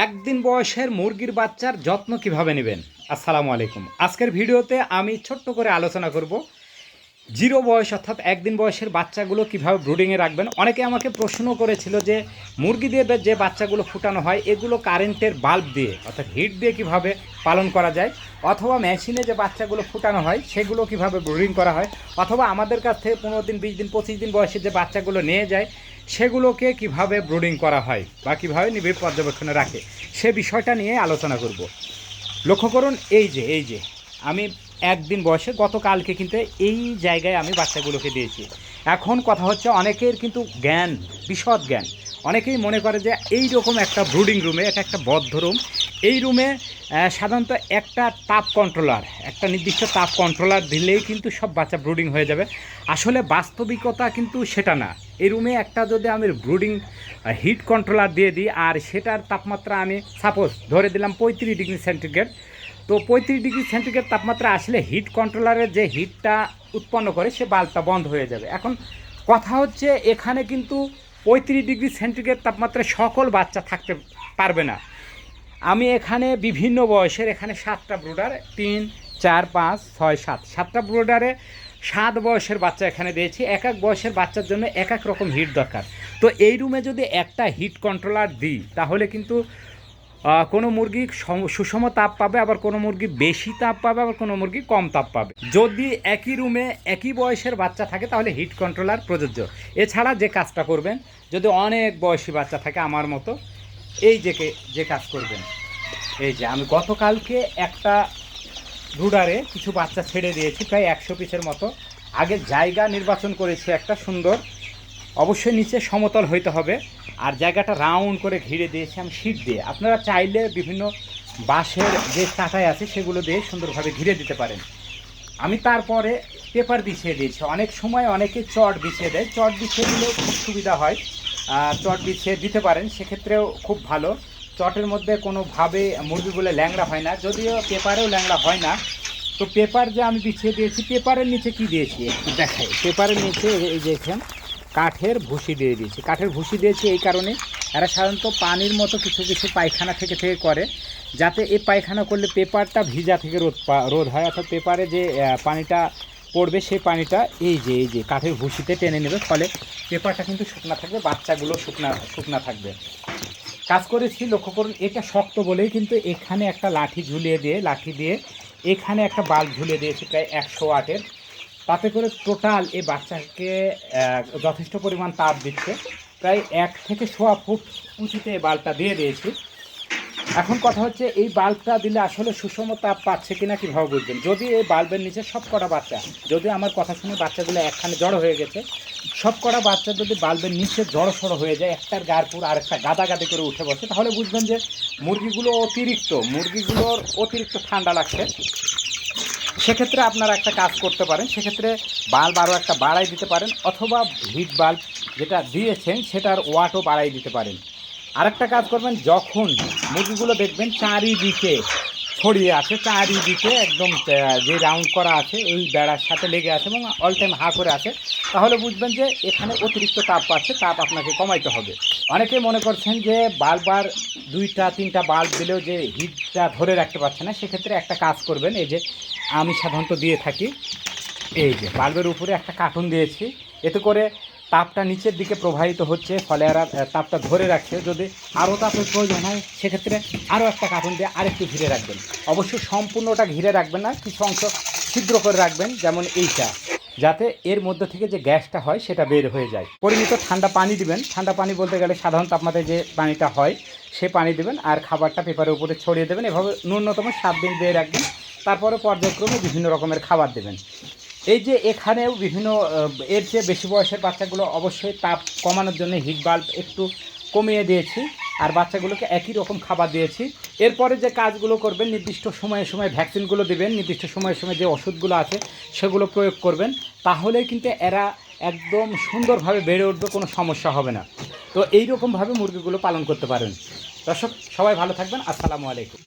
একদিন বয়সের মুরগির বাচ্চার যত্ন কীভাবে নেবেন? আসসালামু আলাইকুম। আজকের ভিডিওতে আমি ছোট্ট করে আলোচনা করব, জিরো বয়স অর্থাৎ একদিন বয়সের বাচ্চাগুলো কীভাবে ব্রুডিংয়ে রাখবেন? অনেকে আমাকে প্রশ্ন করেছিল যে মুরগিদের যে বাচ্চাগুলো ফুটানো হয়, এগুলো কারেন্টের বাল্ব দিয়ে, অর্থাৎ হিট দিয়ে কীভাবে পালন করা যায়? অথবা মেশিনে যে বাচ্চাগুলো ফুটানো হয়, সেগুলো কীভাবে ব্রুডিং করা হয়? অথবা আমাদের কাছ থেকে পনেরো দিন, বিশ দিন, পঁচিশ দিন বয়সের যে বাচ্চাগুলো নিয়ে যায় সেগুলোকে কীভাবে ব্রুডিং করা হয় বা কীভাবে নিবিড় পর্যবেক্ষণে রাখে, সে বিষয়টা নিয়ে আলোচনা করব। লক্ষ্য করুন, এই যে এই যে, আমি একদিন বয়সে গতকালকে কিন্তু এই জায়গায় আমি বাচ্চাগুলোকে দিয়েছি। এখন কথা হচ্ছে অনেকের কিন্তু জ্ঞান, বিশদ জ্ঞান। অনেকেই মনে করে যে এই রকম একটা ব্রুডিং রুমে, এটা একটা বদ্ধ রুম। এই রুমে সাধারণত একটা তাপ কন্ট্রোলার, একটা নির্দিষ্ট তাপ কন্ট্রোলার দিলেই কিন্তু সব বাচ্চা ব্রুডিং হয়ে যাবে। আসলে বাস্তবিকতা কিন্তু সেটা না। এই রুমে একটা যদি আমি ব্রুডিং হিট কন্ট্রোলার দিয়ে দিই, আর সেটার তাপমাত্রা আমি সাপোজ ধরে দিলাম পঁয়ত্রিশ ডিগ্রি সেন্টিগ্রেড তো পঁয়ত্রিশ ডিগ্রি সেন্টিগ্রেড তাপমাত্রা আসলে হিট কন্ট্রোলারের যে হিটটা উৎপন্ন করে, সে বাল্বটা বন্ধ হয়ে যাবে। এখন কথা হচ্ছে এখানে কিন্তু পঁয়ত্রিশ ডিগ্রি সেন্টিগ্রেড তাপমাত্রায় সকল বাচ্চা থাকতে পারবে না। আমি এখানে বিভিন্ন বয়সের, এখানে সাতটা ব্রুডার তিন চার, পাঁচ, ছয়, সাত। সাতটা ব্রোডারে সাত বয়সের বাচ্চা এখানে দিয়েছি। এক এক বয়সের বাচ্চার জন্য এক এক রকম হিট দরকার। তো এই রুমে যদি একটা হিট কন্ট্রোলার দিই, তাহলে কিন্তু কোনো মুরগি সুষম তাপ পাবে, আবার কোনো মুরগি বেশি তাপ পাবে, আবার কোনো মুরগি কম তাপ পাবে। যদি একই রুমে একই বয়সের বাচ্চা থাকে, তাহলে হিট কন্ট্রোলার প্রযোজ্য। এছাড়া যে কাজটা করবেন, যদি অনেক বয়সী বাচ্চা থাকে আমার মতো, এই যে যে কাজ করবেন, এই যে আমি গতকালকে একটা রুডারে কিছু বাচ্চা ছেড়ে দিয়েছি, প্রায় একশো পিসের মতো। আগে জায়গা নির্বাচন করেছি একটা সুন্দর। অবশ্যই নিচে সমতল হইতে হবে। আর জায়গাটা রাউন্ড করে ঘিরে দিয়েছি আমি শীত দিয়ে। আপনারা চাইলে বিভিন্ন বাঁশের যে চাটাই আছে সেগুলো দিয়ে সুন্দরভাবে ঘিরে দিতে পারেন। আমি তারপরে পেপার বিছিয়ে দিয়েছি। অনেক সময় অনেকে চট বিছিয়ে দেয়। চট বিছিয়ে দিলেও খুব সুবিধা হয়। চট বিছিয়ে দিতে পারেন। সেক্ষেত্রেও খুব ভালো। চটের মধ্যে কোনোভাবে মুরগিগুলো ল্যাংড়া হয় না। যদিও পেপারেও ল্যাংড়া হয় না। তো পেপার যে আমি বিছিয়ে দিয়েছি, পেপারের নিচে কি দিয়েছি দেখাই। পেপারের নিচে এই যে এখানে কাঠের ভুসি দিয়ে দিয়েছি। কাঠের ভুসি দিয়েছি এই কারণে এরা সাধারণত পানির মতো কিছু কিছু পায়খানা থেকে থেকে করে, যাতে এই পায়খানা করলে পেপারটা ভিজা থেকে রোদ রোদ হয়। অর্থাৎ পেপারে যে পানিটা পড়বে, সেই পানিটা এই যে এই যে কাঠের ভুসিতে টেনে নেবে। ফলে পেপারটা কিন্তু শুকনা থাকবে, বাচ্চাগুলো শুকনা শুকনা থাকবে। কাজ করেছি, লক্ষ্য করুন, এটা শক্ত বলেই কিন্তু এখানে একটা লাঠি ঝুলিয়ে দিয়ে, লাঠি দিয়ে এখানে একটা বাল্ব ঝুলিয়ে দিয়েছি প্রায় একশো ওয়াটের। তাতে করে টোটাল এই বাচ্চাকে যথেষ্ট পরিমাণ তাপ দিচ্ছে। প্রায় এক থেকে সোয়া ফুট উঁচুতে এই বাল্বটা দিয়ে দিয়েছি। এখন কথা হচ্ছে, এই বাল্বটা দিলে আসলে সুষম তাপ পাচ্ছে কিনা কীভাবে বুঝবেন? যদি এই বাল্বের নিচে সব কটা বাচ্চা, যদি আমার কথা শুনে বাচ্চাগুলো একখানে জড়ো হয়ে গেছে, সব কটা বাচ্চা যদি বাল্বের নিচে জড়ো সড়ো হয়ে যায়, একটার গার আর একটা গাদা গাদি করে উঠে বসে, তাহলে বুঝবেন যে মুরগিগুলো অতিরিক্ত, মুরগিগুলোর অতিরিক্ত ঠান্ডা লাগছে। সেক্ষেত্রে আপনারা একটা কাজ করতে পারেন, সেক্ষেত্রে বাল্ব আরও একটা বাড়াই দিতে পারেন, অথবা হিট বাল্ব যেটা দিয়েছেন, সেটার ওয়াটও বাড়াই দিতে পারেন। আরেকটা কাজ করবেন, যখন মুরগিগুলো দেখবেন চারিদিকে ছড়িয়ে আছে, চারিদিকে একদম যে রাউন্ড করা আছে এই বেড়ার সাথে লেগে আছে এবং অল টাইম হা করে আছে, তাহলে বুঝবেন যে এখানে অতিরিক্ত তাপ পাচ্ছে তাপ আপনাকে কমাইতে হবে। অনেকে মনে করছেন যে বারবার দুইটা, তিনটা বাল্ব দিলেও যে হিটটা ধরে রাখতে পারছে না, সেক্ষেত্রে একটা কাজ করবেন, এই যে আমি সাধারণত দিয়ে থাকি, এই যে বাল্বের উপরে একটা কার্টুন দিয়েছি, এতে করে তাপটা নিচের দিকে প্রবাহিত হচ্ছে ফলে আহ, তাপটা ধরে রাখছে। যদি আরও তাপের প্রয়োজন হয় সেক্ষেত্রে আরও একটা কার্টুন দিয়ে আরেকটু ঘিরে রাখবেন। অবশ্যই সম্পূর্ণটা ঘিরে রাখবেন না কিছু অংশ ছিদ্র করে রাখবেন যেমন এইটা যাতে এর মধ্যে থেকে যে গ্যাসটা হয় সেটা বের হয়ে যায়। পরিমিত ঠান্ডা পানি দিবেন। ঠান্ডা পানি বলতে গেলে সাধারণ তাপমাত্রায় যে পানিটা হয় সে পানি দেবেন আর খাবারটা পেপারের উপরে ছড়িয়ে দেবেন। এভাবে ন্যূনতম সাত দিন দিয়ে রাখবেন। তারপরে পর্যায়ক্রমে বিভিন্ন রকমের খাবার দেবেন। এই যে এখানেও বিভিন্ন এর চেয়ে বেশি বয়সের বাচ্চাগুলো অবশ্যই তাপ কমানোর জন্য হিট বাল্ব একটু কমিয়ে দিয়েছি, আর বাচ্চাগুলোকে একই রকম খাবার দিয়েছি। এরপরে যে কাজগুলো করবেন, নির্দিষ্ট সময়ে সময়ে ভ্যাকসিনগুলো দেবেন, নির্দিষ্ট সময়ে সময়ে যে ওষুধগুলো আছে, সেগুলো প্রয়োগ করবেন তাহলে কিন্তু এরা একদম সুন্দরভাবে বেড়ে উঠবে, কোনো সমস্যা হবে না। তো এই রকমভাবে মুরগিগুলো পালন করতে পারেন। দর্শক, সবাই ভালো থাকবেন, আসসালামু আলাইকুম।